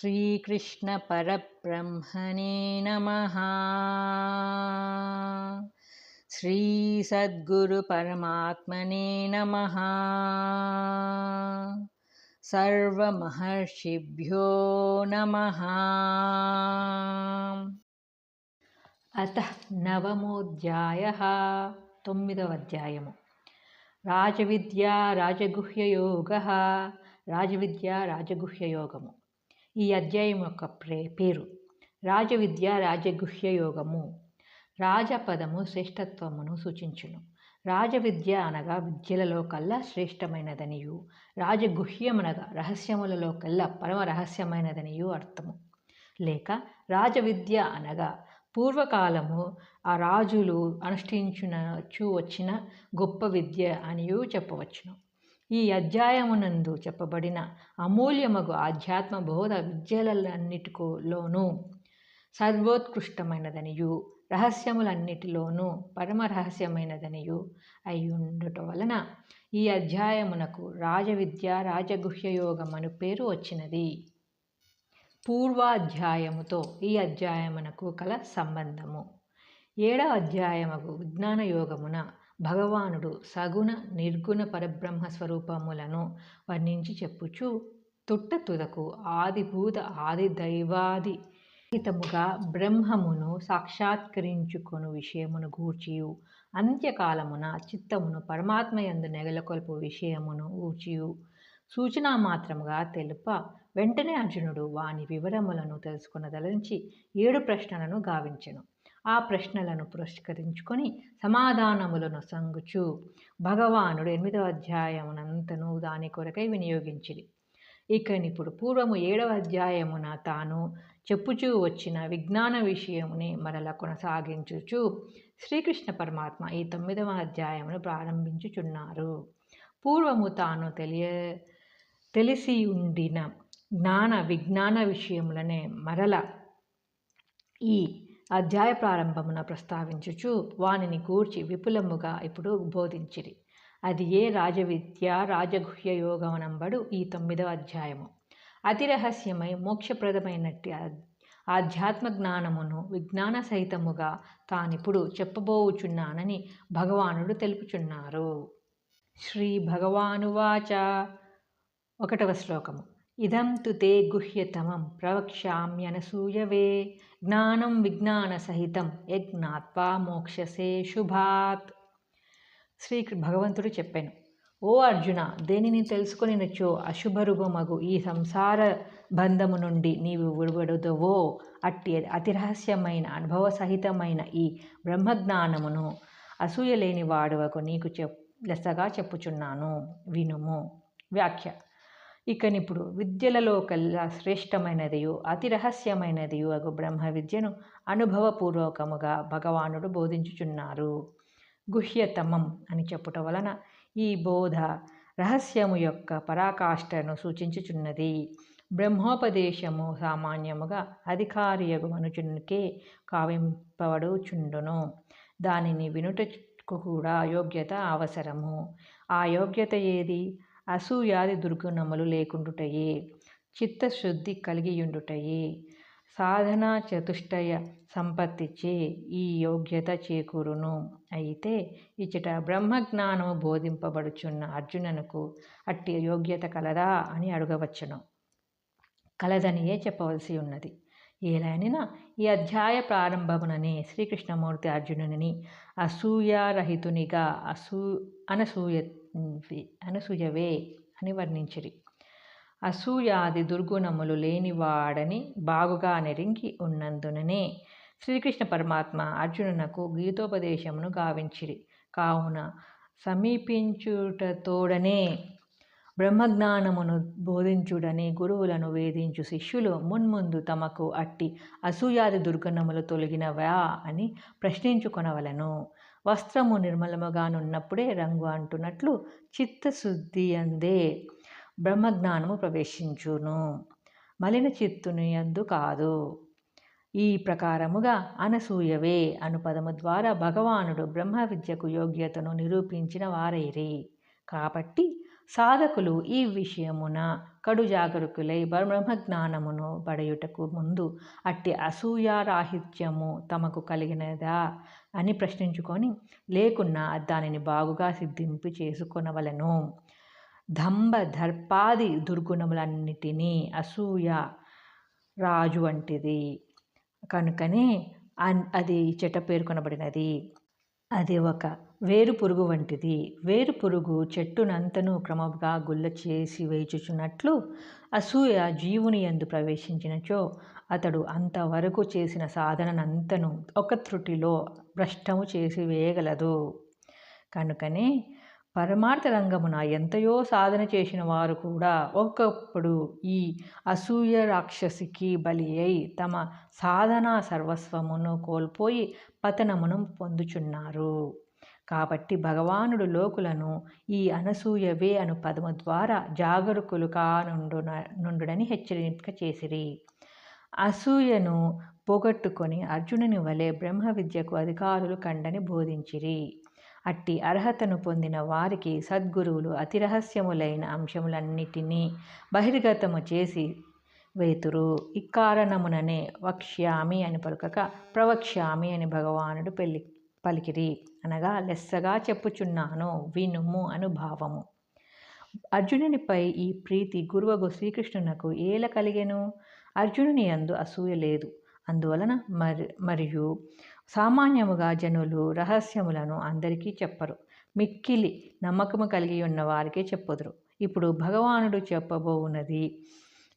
श्रीकृष्णपरब्रह्मणे नमः श्रीसद्गुरुपरमात्मने नमः सर्वमहर्षिभ्यो नमः అత నవమోధ్యాయ తొమ్మిదవ అధ్యాయము రాజవిద్య రాజగుహ్యయోగ రాజవిద్య రాజగుహ్యయోగము ఈ అధ్యాయం యొక్క ప్రే పేరు. రాజవిద్య రాజగుహ్యయోగము రాజపదము శ్రేష్టత్వమును సూచించును. రాజవిద్య అనగా విద్యలలో కల్లా శ్రేష్టమైనదనియు. రాజగుహ్యమనగా రహస్యములలో కల్లా పరమ రహస్యమైనదనియు అర్థము. లేక రాజవిద్య అనగా పూర్వకాలము ఆ రాజులు అనుష్ఠించునచు వచ్చిన గొప్ప విద్య అనియు చెప్పవచ్చును. ఈ అధ్యాయమునందు చెప్పబడిన అమూల్యమగు ఆధ్యాత్మ బోధ విద్యలన్నిటిలోనూ సర్వోత్కృష్టమైనదనియు రహస్యములన్నిటిలోనూ పరమ రహస్యమైనదనియు అయి ఉండుట వలన ఈ అధ్యాయమునకు రాజవిద్య రాజగుహ్యయోగం అను పేరు వచ్చినది. పూర్వాధ్యాయముతో ఈ అధ్యాయమునకు కల సంబంధము. ఏడవ అధ్యాయముకు విజ్ఞాన యోగమున భగవానుడు సగుణ నిర్గుణ పరబ్రహ్మ స్వరూపములను వర్ణించి చెప్పుచు తుట్ట తుదకు ఆదిభూత ఆది దైవాది హితముగా బ్రహ్మమును సాక్షాత్కరించుకొను విషయమును గూర్చియు. అంత్యకాలమున చిత్తమును పరమాత్మయందు నెగలకొల్పు విషయమును గూర్చియు సూచనా మాత్రముగా తెలుప వెంటనే అర్జునుడు వాని వివరములను తెలుసుకున్నదలించి ఏడు ప్రశ్నలను గావించెను. ఆ ప్రశ్నలను పురస్కరించుకొని సమాధానములను సంగుచు. భగవానుడు ఎనిమిదవ అధ్యాయమునంతను దాని కొరకై వినియోగించిరి. ఇకనిప్పుడు పూర్వము ఏడవ అధ్యాయమున తాను చెప్పుచూ వచ్చిన విజ్ఞాన విషయముని మరల కొనసాగించుచు శ్రీకృష్ణ పరమాత్మ ఈ తొమ్మిదవ అధ్యాయమును ప్రారంభించుచున్నారు. పూర్వము తాను తెలియ తెలిసి ఉండిన జ్ఞాన విజ్ఞాన విషయములనే మరల ఈ అధ్యాయ ప్రారంభమున ప్రస్తావించుచు వానిని గూర్చి విపులముగా ఇప్పుడు బోధించిరి. అది ఏ రాజవిద్య రాజగుహ్య యోగమనంబడు ఈ తొమ్మిదవ అధ్యాయము. అతి రహస్యమై మోక్షప్రదమైనట్టి ఆధ్యాత్మ జ్ఞానమును విజ్ఞాన సహితముగా తానిప్పుడు చెప్పబోవుచున్నానని భగవానుడు తెలుపుచున్నారు. శ్రీ భగవానువాచ. ఒకటవ శ్లోకము. ఇదం తు తే గుహ్యతమం ప్రవక్ష్యామ్యనసూయవే జ్ఞానం విజ్ఞాన సహితం యజ్ఞాత్వా మోక్షసే శుభాత్. శ్రీ భగవంతుడు చెప్పాను ఓ అర్జున దేనిని తెలుసుకొనినచో అశుభరూపమగు ఈ సంసార బంధము నుండి నీవు విడువడుదవో? అట్టి అతి రహస్యమైన అనుభవ సహితమైన ఈ బ్రహ్మజ్ఞానమును అసూయ లేని వాడువకు నీకు చెప్ లెసగా చెప్పుచున్నాను. వినుము. వ్యాఖ్య. ఇకనిప్పుడు విద్యలలో కల్లా శ్రేష్టమైనదియు అతి రహస్యమైనదియు అగు బ్రహ్మ విద్యను అనుభవపూర్వకముగా భగవానుడు బోధించుచున్నారు. గుహ్యతమం అని చెప్పుట వలన ఈ బోధ రహస్యము యొక్క పరాకాష్ఠను సూచించుచున్నది. బ్రహ్మోపదేశము సామాన్యముగా అధికారియగు మనుచునికే కావింపబడుచుండును. దానిని వినుటకు కూడా యోగ్యత అవసరము. ఆ యోగ్యత ఏది? అసూయాది దుర్గుణములు లేకుండుటయే చిత్తశుద్ధి కలిగియుండుటయే. సాధన చతుష్టయ సంపత్తిచే ఈ యోగ్యత చేకూరును. అయితే ఇచ్చట బ్రహ్మజ్ఞానము బోధింపబడుచున్న అర్జుననుకు అట్టి యోగ్యత కలదా అని అడగవచ్చును. కలదనియే చెప్పవలసి ఉన్నది. ఏలైనా ఈ అధ్యాయ ప్రారంభముననే శ్రీకృష్ణమూర్తి అర్జునుని అసూయారహితునిగా అసూ అనసూయ అనసూయవే అని వర్ణించిరి. అసూయాది దుర్గుణములు లేనివాడని బాగుగా నెరింగి ఉన్నందుననే శ్రీకృష్ణ పరమాత్మ అర్జునునకు గీతోపదేశమును గావించిరి. కావున సమీపించుటతోడనే బ్రహ్మజ్ఞానమును బోధించుడని గురువులను వేధించు శిష్యులు మున్ముందు తమకు అట్టి అసూయాది దుర్గుణములు తొలగినవా అని ప్రశ్నించుకొనవలను. వస్త్రము నిర్మలముగానున్నప్పుడే రంగు అంటున్నట్లు చిత్తశుద్ధి అందే బ్రహ్మజ్ఞానము ప్రవేశించును. మలిన చిత్తుని అందు కాదు. ఈ ప్రకారముగా అనసూయవే అను పదము ద్వారా భగవానుడు బ్రహ్మ విద్యకు యోగ్యతను నిరూపించిన వారైరి. కాబట్టి సాధకులు ఈ విషయమున కడు జాగరూకులై బ్రహ్మజ్ఞానమును పడయుటకు ముందు అట్టి అసూయారాహిత్యము తమకు కలిగినదా అని ప్రశ్నించుకొని లేకున్నా దానిని బాగుగా సిద్ధింపు చేసుకొనవలను. దంభ దర్పాది దుర్గుణములన్నిటినీ అసూయ రాజు వంటిది. కనుకనే అన్- అది చెట పేర్కొనబడినది అది ఒక వేరు పురుగు వంటిది. వేరు పురుగు చెట్టునంతను క్రమముగా గుల్ల చేసి వేచుచున్నట్లు అసూయ జీవుని ఎందు ప్రవేశించినచో అతడు అంతవరకు చేసిన సాధననంతను ఒక త్రుటిలో భ్రష్టము చేసి వేయగలదు. కనుకనే పరమార్థ రంగమున ఎంతయో సాధన చేసిన వారు కూడా ఒకప్పుడు ఈ అసూయ రాక్షసికి బలి అయి తమ సాధనా సర్వస్వమును కోల్పోయి పతనమును పొందుచున్నారు. కాబట్టి భగవానుడు లోకులను ఈ అనసూయవే అను పదము ద్వారా జాగరూకులు కానుండున నుండుడని హెచ్చరిక చేసిరి. అసూయను పోగొట్టుకొని అర్జునుని వలె బ్రహ్మ విద్యకు అధికారులు కండని బోధించిరి. అట్టి అర్హతను పొందిన వారికి సద్గురువులు అతి రహస్యములైన అంశములన్నిటినీ బహిర్గతము చేసి వేతురు. ఇక్కారణముననే వక్ష్యామి అని పలుకక ప్రవక్ష్యామి అని భగవానుడు పెళ్ళి పలికిరి అనగా లెస్సగా చెప్పుచున్నాను వినుము అనుభావము. అర్జునునిపై ఈ ప్రీతి గురువగు శ్రీకృష్ణునకు ఏల కలిగెను? అర్జునుని అందు అసూయ లేదు. అందువలన మరి మరియు సామాన్యముగా జనులు రహస్యములను అందరికీ చెప్పరు. మిక్కిలి నమ్మకము కలిగి ఉన్న వారికే చెప్పుదురు. ఇప్పుడు భగవానుడు చెప్పబోవున్నది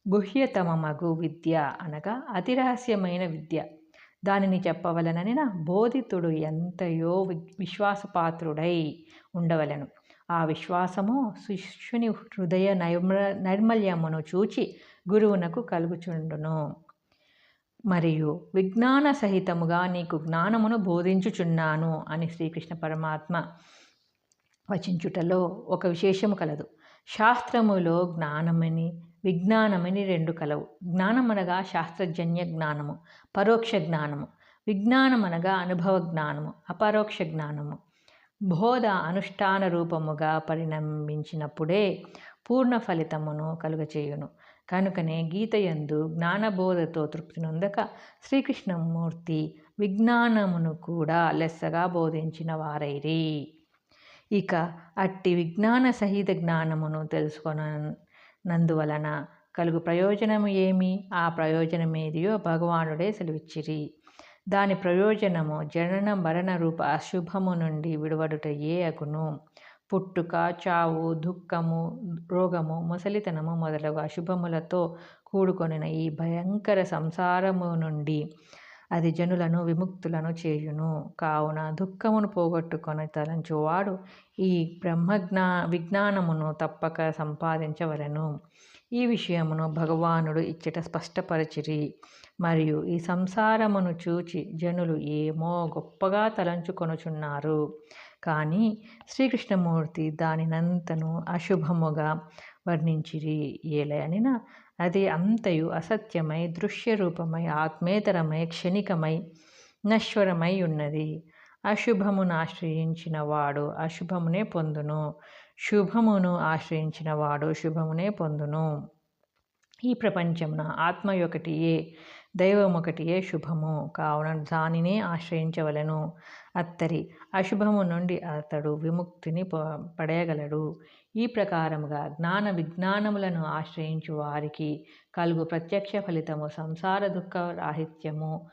గుహ్యతమమగు విద్య అనగా అతి రహస్యమైన విద్య. దానిని చెప్పవలనని నా బోధితుడు ఎంతయో వి- విశ్వాసపాత్రుడై ఉండవలెను. ఆ విశ్వాసము శిష్యుని హృదయ నైర్మ నైర్మల్యమును చూచి గురువునకు కలుగుచుండును. మరియు విజ్ఞాన సహితముగా నీకు జ్ఞానమును బోధించుచున్నాను అని శ్రీకృష్ణ పరమాత్మ వచించుటలో ఒక విశేషము కలదు. శాస్త్రములో జ్ఞానమని విజ్ఞానమని రెండు కలవు. జ్ఞానమనగా శాస్త్రజన్య జ్ఞానము పరోక్ష జ్ఞానము. విజ్ఞానమనగా అనుభవ జ్ఞానము అపరోక్ష జ్ఞానము. బోధ అనుష్ఠాన రూపముగా పరిణమించినప్పుడే పూర్ణ ఫలితమును కలుగచేయును. కనుకనే గీతయందు జ్ఞానబోధతో తృప్తి నొందక శ్రీకృష్ణమూర్తి విజ్ఞానమును కూడా లెస్సగా బోధించిన వారైరి. ఇక అట్టి విజ్ఞాన సహిత జ్ఞానమును తెలుసుకొన నందువలన కలుగు ప్రయోజనము ఏమి? ఆ ప్రయోజనమేదియో భగవానుడే సెలవిచ్చిరి. దాని ప్రయోజనము జనన మరణ రూప అశుభము నుండి విడువడుట ఏ అగును? పుట్టుక చావు దుఃఖము రోగము ముసలితనము మొదలగు అశుభములతో కూడుకొనిన ఈ భయంకర సంసారము నుండి అది జనులను విముక్తులను చేయును. కావున దుఃఖమును పోగొట్టుకొని తలంచువాడు ఈ బ్రహ్మజ్ఞా విజ్ఞానమును తప్పక సంపాదించవలెను. ఈ విషయమును భగవానుడు ఇచ్చట స్పష్టపరచిరి. మరియు ఈ సంసారమును చూచి జనులు ఏమో గొప్పగా తలంచుకొనుచున్నారు. కానీ శ్రీకృష్ణమూర్తి దానినంతను అశుభముగా వర్ణించిరి. ఏలయనిన అది అంతయు అసత్యమై దృశ్యరూపమై ఆత్మేతరమై క్షణికమై నశ్వరమై ఉన్నది. అశుభమును ఆశ్రయించిన వాడు అశుభమునే పొందును. శుభమును ఆశ్రయించిన వాడు శుభమునే పొందును. ఈ ప్రపంచమున ఆత్మ ఒకటియే దైవం ఒకటియే శుభము. కావున దానినే ఆశ్రయించవలెను అత్తరి. అశుభము నుండి అతడు విముక్తిని ప- పడేయగలడు. ఈ ప్రకారముగా జ్ఞాన విజ్ఞానములను ఆశ్రయించు వారికి కలుగు ప్రత్యక్ష ఫలితము సంసార దుఃఖ రాహిత్యము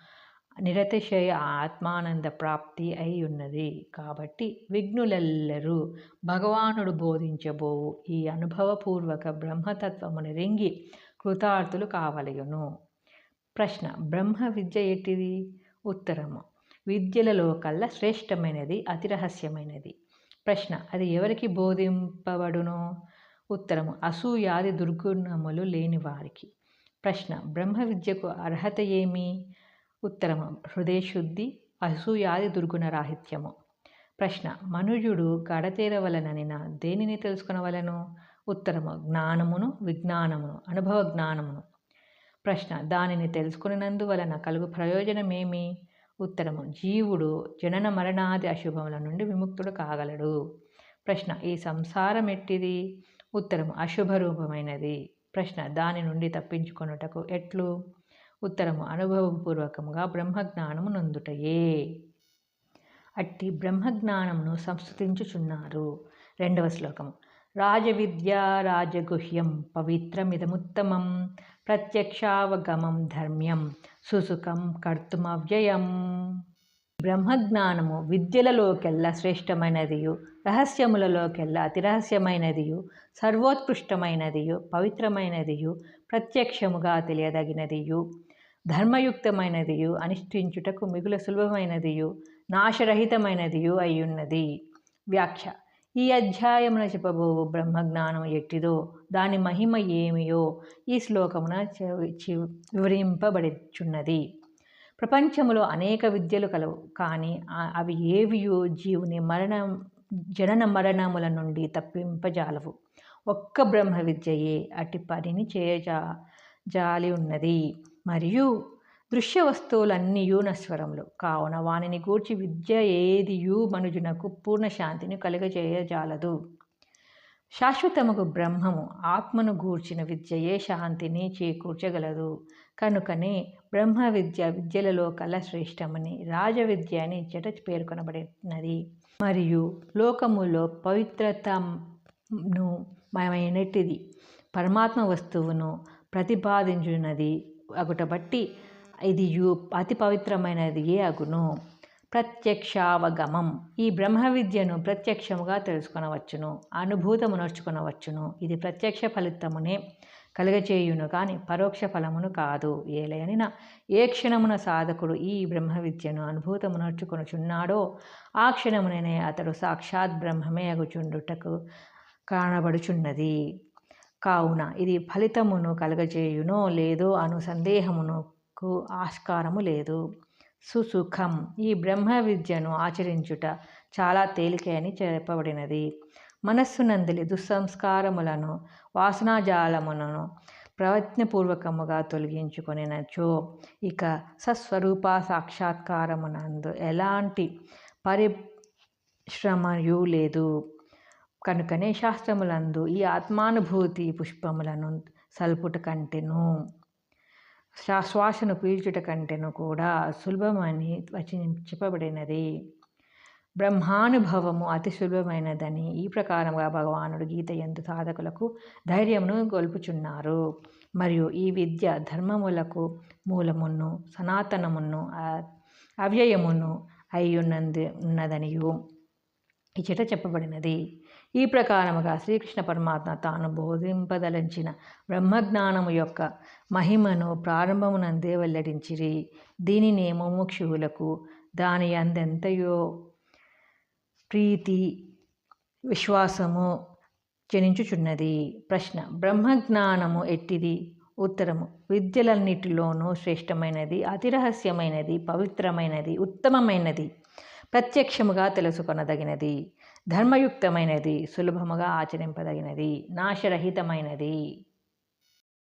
నిరతిశయ ఆత్మానంద ప్రాప్తి అయి ఉన్నది కాబట్టి విఘ్నులెల్లరూ భగవానుడు బోధించబోవు ఈ అనుభవపూర్వక బ్రహ్మతత్వమును రింగి కృతార్థులు కావలయును. ప్రశ్న బ్రహ్మ విద్య ఎట్టిది ఉత్తరము విద్యలలో కల్లా శ్రేష్టమైనది అతి రహస్యమైనది. ప్రశ్న అది ఎవరికి బోధింపబడును? ఉత్తరము అసూయాది దుర్గుణములు లేని వారికి. ప్రశ్న బ్రహ్మ విద్యకు అర్హత ఏమి? ఉత్తరము హృదయశుద్ధి అసూయాది దుర్గుణ రాహిత్యము. ప్రశ్న మనుజుడు గడతేరవలననిన దేనిని తెలుసుకునవలను? ఉత్తరము జ్ఞానమును విజ్ఞానమును అనుభవ జ్ఞానమును ప్రశ్న. దానిని తెలుసుకున్నందువలన కలుగు ప్రయోజనమేమి? ఉత్తరము. జీవుడు జనన మరణాది అశుభముల నుండి విముక్తుడు కాగలడు. ప్రశ్న. ఈ సంసారం ఎట్టిది? ఉత్తరము. అశుభ రూపమైనది. ప్రశ్న. దాని నుండి తప్పించుకొనుటకు ఎట్లు? ఉత్తరము. అనుభవపూర్వకముగా బ్రహ్మజ్ఞానము నొందుటయే. అట్టి బ్రహ్మజ్ఞానమును సంస్కృతించుచున్నారు. రెండవ శ్లోకము. రాజవిద్య రాజగుహ్యం పవిత్రమిదముత్తమం. ప్రత్యక్షావగమం ధర్మ్యం సుసుఖం కర్తుమవ్యయం. బ్రహ్మజ్ఞానము విద్యలలోకెల్లా శ్రేష్టమైనదియు రహస్యములలోకెల్లా అతి రహస్యమైనదియు సర్వోత్కృష్టమైనదియు పవిత్రమైనదియు ప్రత్యక్షముగా తెలియదగినదియు ధర్మయుక్తమైనదియు అనుష్ఠించుటకు మిగుల సులభమైనదియు నాశరహితమైనదియు అయ్యున్నది. వ్యాఖ్య ఈ అధ్యాయమున చెప్పబోవు బ్రహ్మజ్ఞానం ఎట్టిదో దాని మహిమ ఏమియో ఈ శ్లోకమున చె- చి- వివరింపబడిచున్నది. ప్రపంచములో అనేక విద్యలు కలవు కానీ అవి ఏవియో జీవుని మరణం జనన మరణముల నుండి తప్పింపజాలవు. ఒక్క బ్రహ్మ విద్యయే అట్టి పనిని చేయజా జాలి ఉన్నది. మరియు దృశ్య వస్తువులన్నీయు నశ్వరములు కావున వానిని గూర్చి విద్య ఏదియు మనుజునకు పూర్ణ శాంతిని కలుగజేయజాలదు. శాశ్వతముకు బ్రహ్మము ఆత్మను గూర్చిన విద్యయే శాంతిని చేకూర్చగలదు. కనుకనే బ్రహ్మ విద్య విద్యలలో కల శ్రేష్టమని రాజ విద్య అని చెట పేర్కొనబడినది. మరియు లోకములో పవిత్రతను మయమైనటిది. పరమాత్మ వస్తువును ప్రతిపాదించున్నది. అగుట బట్టి ఇది యు అతి పవిత్రమైనది ఏ అగును? ప్రత్యక్షావగమం. ఈ బ్రహ్మ విద్యను ప్రత్యక్షముగా తెలుసుకొనవచ్చును అనుభూతము నడుచుకొనవచ్చును. ఇది ప్రత్యక్ష ఫలితమునే కలుగచేయును కానీ పరోక్ష ఫలమును కాదు. ఏలయనిన ఏ క్షణమున సాధకుడు ఈ బ్రహ్మ విద్యను అనుభూతము నడుచుకొనుచున్నాడో ఆ క్షణముననే అతడు సాక్షాత్ బ్రహ్మమే అగుచుండుటకు కానబడుచున్నది. కావున ఇది ఫలితమును కలగజేయునో లేదో అను సందేహమునకు ఆస్కారము లేదు. సుసుఖం. ఈ బ్రహ్మ విద్యను ఆచరించుట చాలా తేలిక అని చెప్పబడినది. మనస్సునందలి దుస్సంస్కారములను వాసనాజాలములను ప్రయత్నపూర్వకముగా తొలగించుకొనినచో ఇక సస్వరూప సాక్షాత్కారమునందు ఎలాంటి పరిశ్రమయు లేదు. కనుకనే శాస్త్రములందు ఈ ఆత్మానుభూతి పుష్పములను సల్పుట కంటెను. శ్వాసను పీల్చుట కంటేను కూడా సులభమని వచనం చెప్పబడినది. బ్రహ్మానుభవము అతి సులభమైనదని ఈ ప్రకారంగా భగవానుడు గీత ఎందు సాధకులకు ధైర్యమును గొల్పుచున్నారు. మరియు ఈ విద్య ధర్మములకు మూలమును సనాతనమును ఆ- అవ్యయమును అయ్యున్నది ఉన్నదనియు ఇచ్చట చెప్పబడినది. ఈ ప్రకారముగా శ్రీకృష్ణ పరమాత్మ తాను బోధింపదలంచిన బ్రహ్మజ్ఞానము యొక్క మహిమను ప్రారంభమునందే వెల్లడించిరి. దీనినే ముముక్షువులకు దాని అందెంతయో ప్రీతి విశ్వాసము జనించుచున్నది. ప్రశ్న బ్రహ్మజ్ఞానము ఎట్టిది? ఉత్తరము విద్యలన్నిటిలోనూ శ్రేష్టమైనది అతిరహస్యమైనది పవిత్రమైనది ఉత్తమమైనది ప్రత్యక్షముగా తెలుసుకొనదగినది. ధర్మయుక్తమైనది సులభముగా ఆచరింపదగినది నాశరహితమైనది.